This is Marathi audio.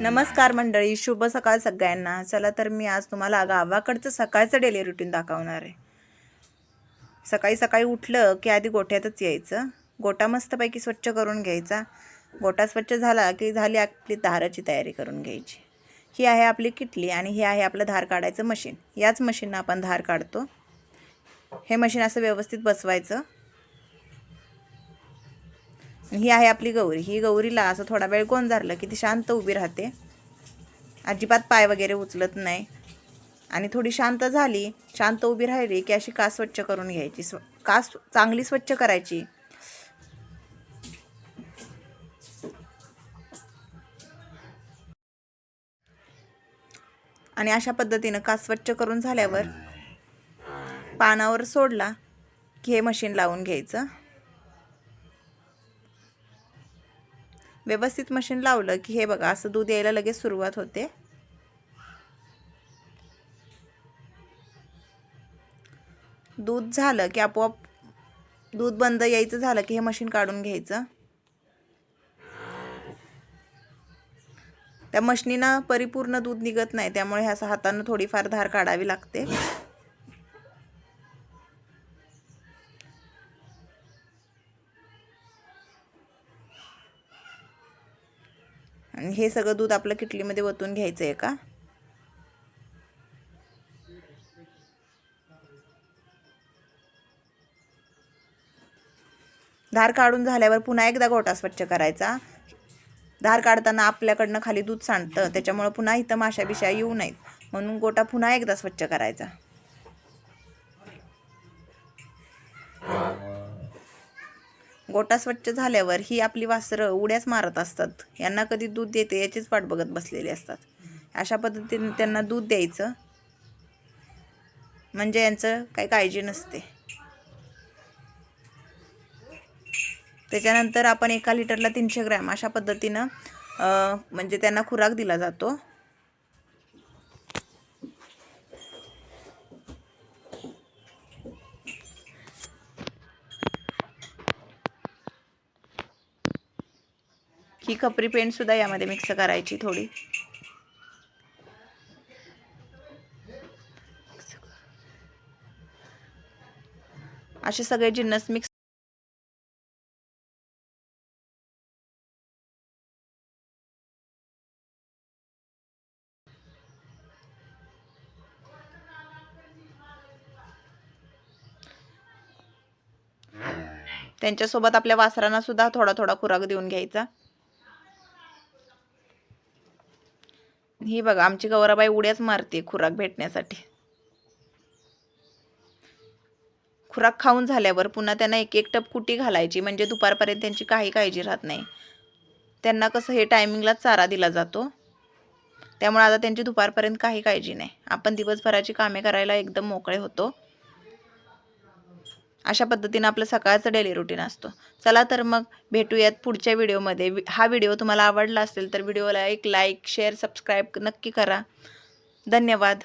नमस्कार मंडळी शुभ सकाळ सगळ्यांना. चला तर मी आज तुम्हाला गावाकडचं सकाळचं डेली रुटीन दाखवणार आहे. सकाळी सकाळी उठलं की आधी गोठ्यातच यायचं. गोटा मस्तपैकी स्वच्छ करून घ्यायचा. गोटा स्वच्छ झाला की झाली आपली धाराची तयारी करून घ्यायची. ही आहे आपली किटली आणि हे आहे आपलं धार काढायचं मशीन. याच मशीननं आपण धार काढतो. हे मशीन असं व्यवस्थित बसवायचं. ही आहे आपली गौरी. ही गौरीला असं थोडा वेळ गोंजारलं की ती शांत उभी राहते. अजिबात पाय वगैरे उचलत नाही. आणि थोडी शांत झाली शांत उभी राहिली की अशी कास स्वच्छ करून घ्यायची. स्व कास चांगली स्वच्छ करायची. आणि अशा पद्धतीनं कास स्वच्छ करून झाल्यावर पानावर सोडला की हे मशीन लावून घ्यायचं. व्यवस्थित मशीन लावलं की हे बघा असं दूध यायला लगेच सुरुवात होते. दूध झालं की आपोआप दूध बंद यायचं झालं की हे मशीन काढून घ्यायचं. त्या मशनीनं परिपूर्ण दूध निघत नाही त्यामुळे ह्या असं हातानं थोडीफार धार काढावी लागते. आणि हे सगळं दूध आपलं किटलीमध्ये ओतून घ्यायचं आहे का? धार काढून झाल्यावर पुन्हा एकदा गोटा स्वच्छ करायचा. धार काढताना आपल्याकडनं खाली दूध सांडतं त्याच्यामुळं पुन्हा इथं माशा बिशा येऊ नयेत. म्हणून गोटा पुन्हा एकदा स्वच्छ करायचा. गोटा स्वच्छ झाल्यावर ही आपली वासरं उड्याच मारत असतात. यांना कधी दूध देते याचीच वाट बघत बसलेली असतात. अशा पद्धतीने त्यांना दूध द्यायचं. म्हणजे यांचं काही काळजी नसते. त्याच्यानंतर आपण एका लिटरला तीनशे ग्रॅम अशा पद्धतीनं म्हणजे त्यांना खुराक दिला जातो. ही खपरी पेंटसुद्धा यामध्ये मिक्स करायची थोडी. असे सगळे जिन्नस मिक्स त्यांच्यासोबत आपल्या वासरांना सुद्धा थोडा थोडा खुराक देऊन घ्यायचा. ही बघा आमची गौराबाई उड्याच मारते खुराक भेटण्यासाठी. खुराक खाऊन झाल्यावर पुन्हा त्यांना एक एक टप कुटी घालायची म्हणजे दुपारपर्यंत त्यांची काही काळजी राहत नाही. त्यांना कसं हे टायमिंगलाच चारा दिला जातो. त्यामुळे आता त्यांची दुपारपर्यंत काही काळजी नाही. आपण दिवसभराची कामे करायला एकदम मोकळे होतो. अशा पद्धतीनं आपलं सकाळचं डेली रुटीन असतो. चला तर मग भेटूयात पुढच्या व्हिडिओमध्ये हा व्हिडिओ तुम्हाला आवडला असेल तर व्हिडिओला एक लाईक शेअर सबस्क्राईब नक्की करा. धन्यवाद.